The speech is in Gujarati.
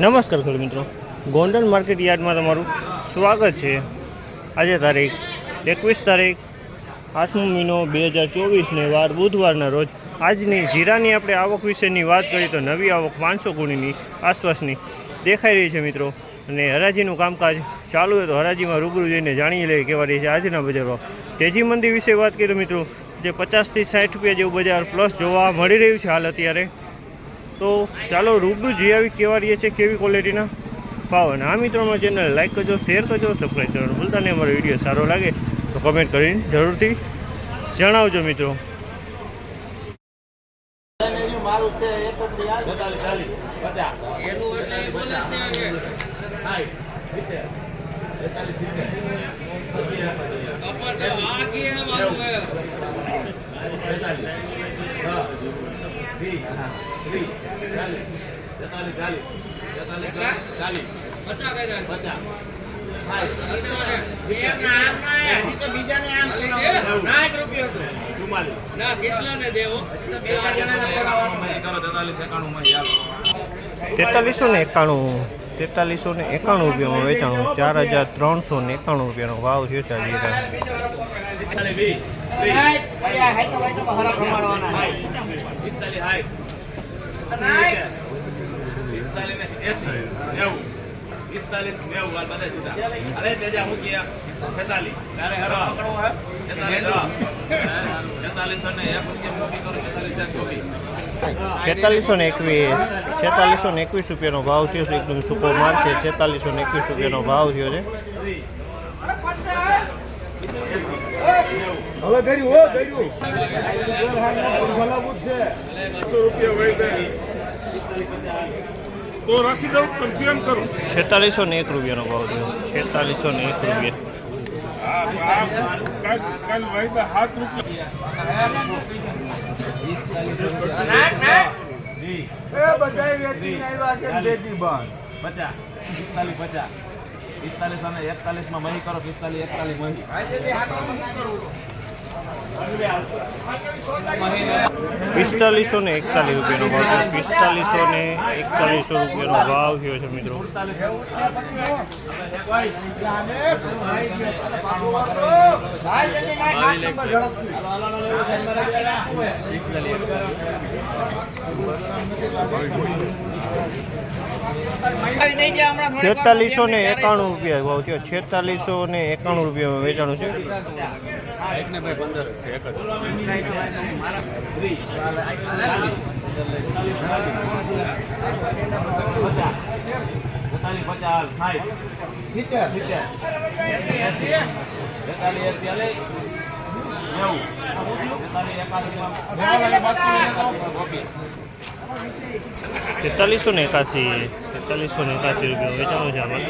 નમસ્કાર ખેડૂત મિત્રો. ગોંડલ માર્કેટ યાર્ડમાં તમારું સ્વાગત છે. આજે તારીખ એકવીસ તારીખ, આઠમો મહિનો બે હજાર ચોવીસને વાર બુધવારના રોજ. આજની જીરાની આપણે આવક વિશેની વાત કરીએ તો નવી આવક પાંચસો ગુણીની આસપાસની દેખાઈ રહી છે મિત્રો. અને હરાજીનું કામકાજ ચાલુ હોય તો હરાજીમાં રૂબરૂ જઈને જાણી લઈએ કેવા રહી છે આજના બજારમાં તેજી મંદી વિશે વાત કરીએ મિત્રો, જે પચાસથી સાઠ રૂપિયા જેવું બજાર પ્લસ જોવા મળી રહ્યું છે હાલ અત્યારે. તો ચાલો રૂબરૂ જઈ આવી કેવા રહીએ છે કેવી ક્વોલિટીના ભાવ અને આ મિત્રોમાં ચેનલ લાઈક કરજો શેર કરજો સબસ્ક્રાઈબ કરવાનું ભૂલતા નહીં. અમારો વીડિયો સારો લાગે તો કમેન્ટ કરીને જરૂરથી જણાવજો મિત્રો. મારું છે તેતાલીસો ને એકાણું તેતાલીસો ને એકાણું રૂપિયામાં વેચાણું ચાર હજાર ત્રણસો ને એકાણું રૂપિયાનો ભાવ થયો છે મૂકીએ છેતાલીસ ને એક છેતાલીસો ને એકવીસ, છેતાલીસો ને એકવીસ રૂપિયાનો ભાવ થયો છે, એકદમ સુપર માલ છે, છેતાલીસો ને એકવીસ રૂપિયાનો ભાવ થયો છે. હવે કર્યું હો કર્યું ભલાવું છે. તો રાખી દઉં કેમ કરું. છેતાલીસો ને એક રૂપિયાનો ભાવ થયો. છેતાલીસો ને એક રૂપિયા. કાલ રૂપિયા. એ આવ્યા છે બેજી બંધ પચાસ પચાસ. પિસ્તાલીસ અને એકતાલીસમાં મહી કરો, પિસ્તાલીસ, એકતાલીસ મહી. પિસ્તાલીસો ને એકતાલીસ રૂપિયાનો ભાવ છે પિસ્તાલીસો ને એકતાલીસો રૂપિયાનો ભાવ થયો છે, મિત્રો. છેતાલીસો ને એકાણું રૂપિયા ભાવ થયો. છેતાલીસો ને એકાણું રૂપિયામાં વેચાણું છે. છેતાલીસ તેતાલીસો ને એકાસી તેતાલીસો ને એકાસી રૂપિયા વેચાણું છે આમાં.